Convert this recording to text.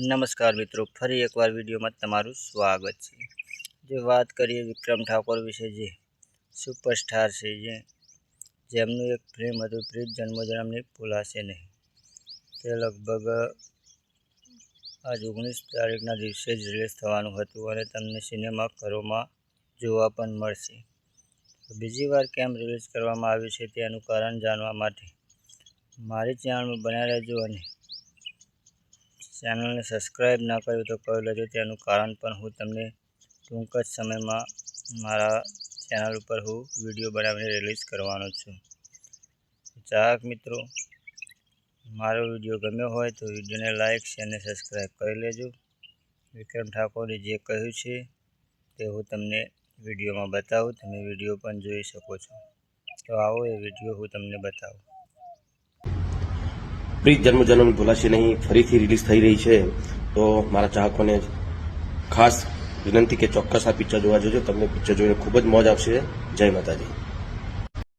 નમસ્કાર મિત્રો, ફરી એકવાર વિડીયોમાં તમારું સ્વાગત છે. જે વાત કરીએ વિક્રમ ઠાકોર વિશે, જે સુપરસ્ટાર છે, જે જેમનું એક ફિલ્મ હતું, પ્રીત જન્મોજન્મની ભૂલાશે નહીં. તે લગભગ આજ ઓગણીસ તારીખના દિવસે જ રિલીઝ થવાનું હતું અને તમને સિનેમા ઘરોમાં જોવા પણ મળશે. બીજી વાર કેમ રિલીઝ કરવામાં આવ્યું છે તેનું કારણ જાણવા માટે મારી ચેનલ બન્યા રહેજો અને ચેનલને સબસ્ક્રાઈબ ના કર્યું તો કરી લેજો તેનું કારણ પણ હું તમને ટૂંક જ સમયમાં મારા ચેનલ ઉપર હું વીડિયો બનાવીને રિલીઝ કરવાનો છું. ચાહક મિત્રો, મારો વીડિયો ગમ્યો હોય તો વિડીયોને લાઇક શેર અને સબસ્ક્રાઈબ કરી લેજો. વિક્રમ ઠાકોરે જે કહ્યું છે તે હું તમને વિડીયોમાં બતાવું. તમે વીડિયો પણ જોઈ શકો છો. તો આવો એ વીડિયો હું તમને બતાવું. પ્રીત જન્મ જન્મ ભૂલાશે નહીં ફરીથી રિલીઝ થઈ રહી છે. તો મારા ચાહકોને ખાસ વિનંતી કે ચોક્કસ આ પિક્ચર જોવા જજો. તમને પિક્ચર જોઈને ખૂબ જ મોજ આવશે. જય માતાજી.